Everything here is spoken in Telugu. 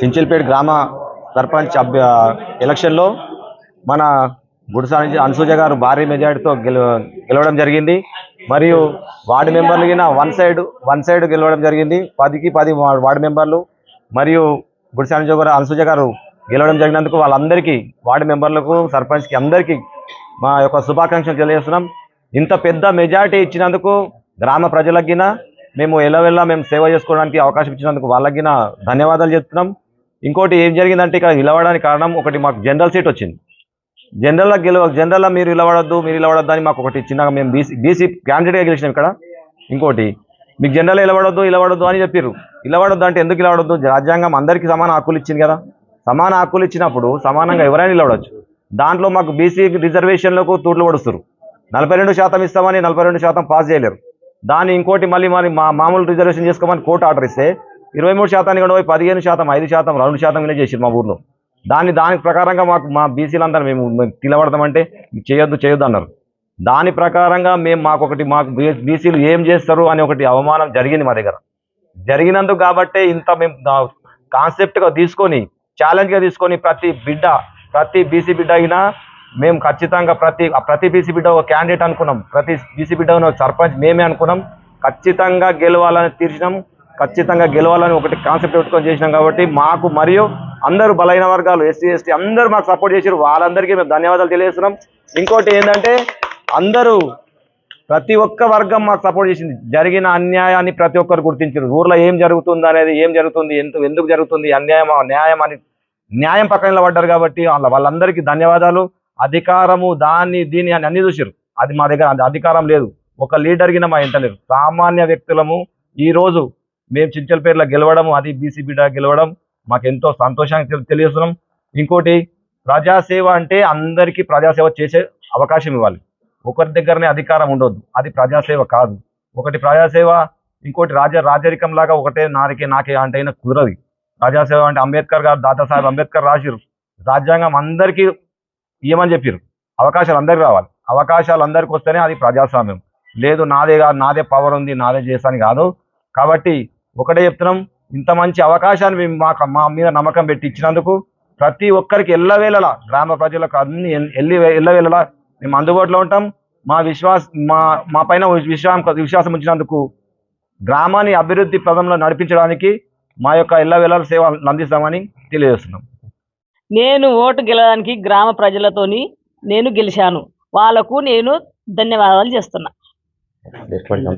చించిల్పేట గ్రామ సర్పంచ్ అభ్య ఎలక్షన్లో మన గుడిసా నుంచి అన్సూజ గారు భారీ మెజారిటీతో గెల గెలవడం జరిగింది. మరియు వార్డు మెంబర్లు కింద వన్ సైడ్ వన్ సైడ్ గెలవడం జరిగింది. పదికి పది వార్డు మెంబర్లు మరియు గుడిసా నుంచి గారు అన్సూజ గారు గెలవడం జరిగినందుకు వాళ్ళందరికీ వార్డు మెంబర్లకు సర్పంచ్కి అందరికీ మా యొక్క శుభాకాంక్షలు తెలియజేస్తున్నాం. ఇంత పెద్ద మెజారిటీ ఇచ్చినందుకు గ్రామ ప్రజలకు మేము మేము ఎల్లవెల్లా మేము సేవ చేసుకోవడానికి అవకాశం ఇచ్చినందుకు వాళ్ళకి ధన్యవాదాలు చెప్తున్నాం. ఇంకోటి ఏం జరిగిందంటే ఇక్కడ నిలవడానికి కారణం ఒకటి మాకు జనరల్ సీట్ వచ్చింది. జనరల్లో గెలవ జనరల్లో మీరు నిలబడద్దు మీరు నిలబడద్దు అని మాకు ఒకటి చిన్నగా మేము బీసీ బీసీ క్యాండిడేట్గా గెలిచినాం ఇక్కడ. ఇంకోటి మీకు జనరల్ నిలబడొద్దు నిలబడొద్దు అని చెప్పారు నిలబడొద్దు అంటే ఎందుకు నిలబడొద్దు? రాజ్యాంగం అందరికీ సమాన హక్కులు ఇచ్చింది కదా. సమాన హక్కులు ఇచ్చినప్పుడు సమానంగా ఎవరైనా నిలబడవచ్చు దాంట్లో మాకు బీసీ రిజర్వేషన్లకు తూట్లు పడుస్తారు నలభై రెండు శాతం ఇస్తామని నలభై రెండు శాతం పాస్ చేయలేరు. దాన్ని ఇంకోటి మళ్ళీ మరి మా మామూలు రిజర్వేషన్ చేసుకోమని కోర్టు ఆర్డర్ ఇస్తే ఇరవై మూడు శాతానికి కూడా పోయి పదిహేను శాతం ఐదు శాతం రెండు శాతం వినే చేసి మా ఊర్లో. దాన్ని దాని ప్రకారంగా మాకు మా బీసీలందరూ మేము నిలబడతామంటే చేయొద్దు చేయొద్దు అన్నారు. దాని ప్రకారంగా మేము మాకు ఒకటి మాకు బీసీలు ఏం చేస్తారు అని ఒకటి అవమానం జరిగింది మా దగ్గర. జరిగినందుకు కాబట్టే ఇంత మేము కాన్సెప్ట్గా తీసుకొని ఛాలెంజ్గా తీసుకొని ప్రతి బిడ్డ ప్రతి బీసీ బిడ్డ అయినా మేము ఖచ్చితంగా ప్రతి ప్రతి బీసీ బిడ్డ ఒక క్యాండిడేట్ అనుకున్నాం. ప్రతి బీసీ బిడ్డ ఒక సర్పంచ్ మేమే అనుకున్నాం. ఖచ్చితంగా గెలవాలని తీర్చినాం. ఖచ్చితంగా గెలవాలని ఒకటి కాన్సెప్ట్ పెట్టుకొని చేసినాం కాబట్టి మాకు మరియు అందరూ బలైన వర్గాలు ఎస్సీ ఎస్టీ అందరూ మాకు సపోర్ట్ చేశారు వాళ్ళందరికీ మేము ధన్యవాదాలు తెలియజేస్తున్నాం. ఇంకోటి ఏంటంటే అందరూ ప్రతి ఒక్క వర్గం మాకు సపోర్ట్ చేసింది. జరిగిన అన్యాయాన్ని ప్రతి ఒక్కరు గుర్తించారు ఊర్లో ఏం జరుగుతుంది అనేది ఏం జరుగుతుంది ఎందుకు ఎందుకు జరుగుతుంది అన్యాయం న్యాయం అని న్యాయం పక్కన నిలబడ్డారు కాబట్టి వాళ్ళ వాళ్ళందరికీ ధన్యవాదాలు. అధికారము దాన్ని దీన్ని అని అన్ని చూసారు అది మా దగ్గర అధికారం లేదు. ఒక లీడర్గిన మా ఇంటలేరు సామాన్య వ్యక్తులము ఈరోజు మేము చించలపేటలో గెలవడం అది బీసీ బిడ్డ గెలవడం మాకు ఎంతో సంతోషాన్ని తెలియజేస్తున్నాం. ఇంకోటి ప్రజాసేవ అంటే అందరికీ ప్రజాసేవ చేసే అవకాశం ఇవ్వాలి. ఒకరి దగ్గరనే అధికారం ఉండొద్దు. అది ప్రజాసేవ కాదు. ఒకటి ప్రజాసేవ ఇంకోటి రాజ రాజరికం లాగా ఒకటే నారికే నాకే అంటే అయినా కుదరదు. ప్రజాసేవ అంటే అంబేద్కర్ గారు దాదాసాహెబ్ అంబేద్కర్ రాసిరు రాజ్యాంగం అందరికీ ఇవ్వమని చెప్పారు అవకాశాలు అందరికీ రావాలి. అవకాశాలు అందరికి వస్తేనే అది ప్రజాస్వామ్యం. లేదు నాదే కాదు నాదే పవర్ ఉంది నాదే చేస్తాను కాదు. కాబట్టి ఒకటే చెప్తున్నాం ఇంత మంచి అవకాశాన్ని మేము మాకు మా మీద నమ్మకం పెట్టి ఇచ్చినందుకు ప్రతి ఒక్కరికి ఎల్లవేళలా గ్రామ ప్రజలకు అన్ని ఎల్- ఎల్లి ఎల్లవేళలా మేము అందుబాటులో ఉంటాం. మా విశ్వాస మా మా పైన విశ్వాసం విశ్వాసం ఉంచినందుకు గ్రామాన్ని అభివృద్ధి పదంలో నడిపించడానికి మా యొక్క ఎల్లవేళల సేవ అందిస్తామని తెలియజేస్తున్నాం. నేను ఓటు గెలవడానికి గ్రామ ప్రజలతోని నేను గెలిచాను. వాళ్ళకు నేను ధన్యవాదాలు చేస్తున్నా.